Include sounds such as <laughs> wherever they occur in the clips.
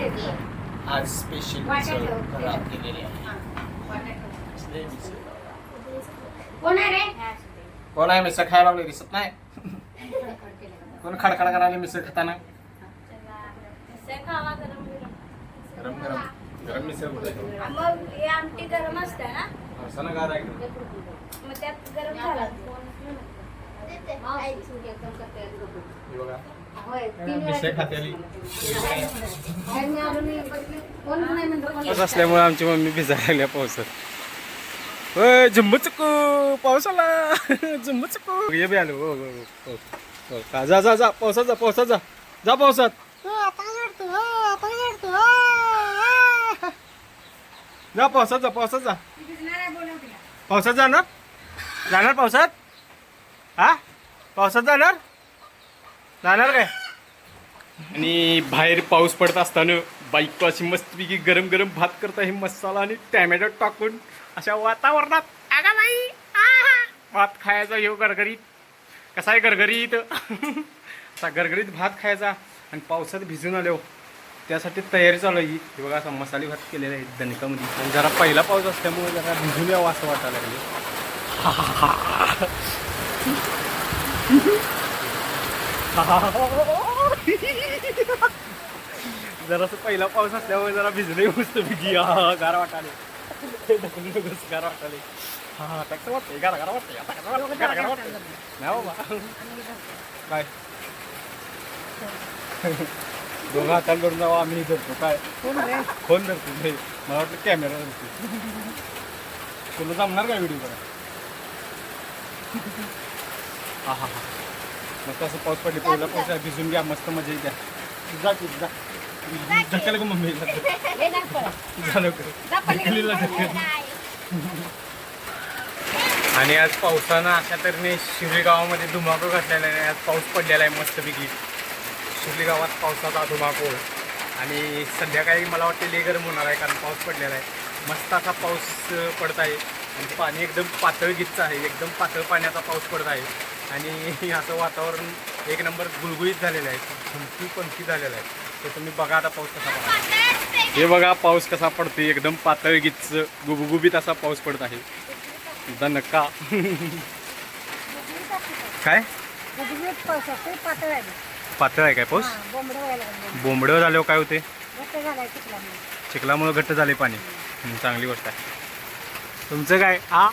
आज स्पेशल हा. कसली मिसळ? कोण आहे रे कोण आहे मिसळ खायला लागले दिसत नाही कोण खडखड करायला मिसळ खाताना? गरम गरम। गरम मिसळ कुठे मग आमटी गरम असते ना? असं ना गार मग त्यात गरम झाला. हे बघा. मिसळ आलो पाऊस असल्यामुळे आमची मम्मी भिजायला लागल्या पावसात. होय झुंब चुकू पाऊस आला झुंब चुकू ये बी आलो. हो हो हो, हो. हो का? जा जा जा. पावसात जा पावसात जा. जा पावसात. जा पावसात जा पावसात जा. पावसात जाणार? जाणार पावसात? हा? पावसात जाणार? जाणार काय? आणि बाहेर पाऊस पडत असताना बाईक अशी मस्तपैकी गरम गरम भात करता हे मसाला आणि टॅमॅटो टाकून अशा वातावरणात अगं बाई भात खायचा हो गरगरीत. कसा आहे गरगरीत? <laughs> असा गरगरीत भात खायचा आणि पावसात भिजून आलो. त्यासाठी तयारी चालू आहे ही. हे बघा असा मसाले भात केलेला आहे दणकामध्ये. आणि जरा पहिला पाऊस असल्यामुळे जरा भिजून यावं असं वाटायला लागले <laughs> <laughs> जरासं पहिला पाऊस असल्यामुळे जरा भिजले मस्त भिगी हा गार वाटाले गार वाटाले हा हा कसं वाटतंय गार गार वाटतंय. आता वाटतंय गार गार वाटतंय. नाही बाबा. काय? दोघं हाताला धरून जावं आम्ही धरतो. काय? फोन धरतो. नाही मला वाटलं कॅमेरा धरतो. तुला जमणार काय व्हिडिओ करा हा हा हा. मग असं पाऊस पडले पहिला पाऊस भिजून घ्या मस्त मजा येत्या. जा की जा. ढकल का मम्मी. झालं आणि आज पावसानं अशा तऱ्हेने शिवली गावामध्ये धुमाकूळ घातलेला आहे आज पाऊस पडलेला आहे मस्तपैकी. शिवली गावात पावसाचा धुमाकूळ. आणि संध्याकाळी मला वाटते लय गरम होणार आहे कारण पाऊस पडलेला आहे. मस्त असा पाऊस पडत आहे. आणि पाणी एकदम पातळ गीतचं आहे. एकदम पातळ पाण्याचा पाऊस पडत आहे. आणि असं वातावरण एक नंबर गुळगुळीत झालेलं आहे. धमकी पंखी झालेलं आहे. तर तुम्ही बघा आता पाऊस कसा पडतो. हे बघा पाऊस कसा पडतोय. एकदम पातळ गीतच गुबगुबीत असा पाऊस पडत आहे. दणका काय? पातळ आहे. काय पाऊस? हा, बोंबडं झाल्यावर काय होते? चिखलामुळे. घट्ट झाले पाणी. हं, चांगली गोष्ट आहे. तुमचं काय? आ?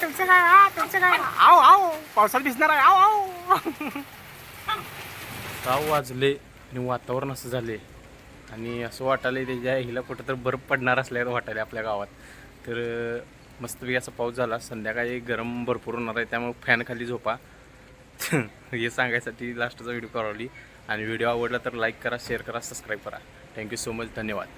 तुमचं काय? आ तुमचं काय? आव आव पावसात भिजणार आहे. आव आव वाजले आणि वातावरण असं झाले. आणि असं वाटायला त्याच्या हिला कुठं तर बर्फ पडणार असल्याचं वाटायला आपल्या गावात. तर मस्तपैकी असा पाऊस झाला. संध्याकाळी गरम भरपूर होणार आहे. त्यामुळे फॅन खाली झोपा. हे सांगायसाठी लास्टचा व्हिडिओ करावली आणि व्हिडिओ आवडला तर लाईक करा शेअर करा सबस्क्राईब करा. थँक्यू सो मच धन्यवाद.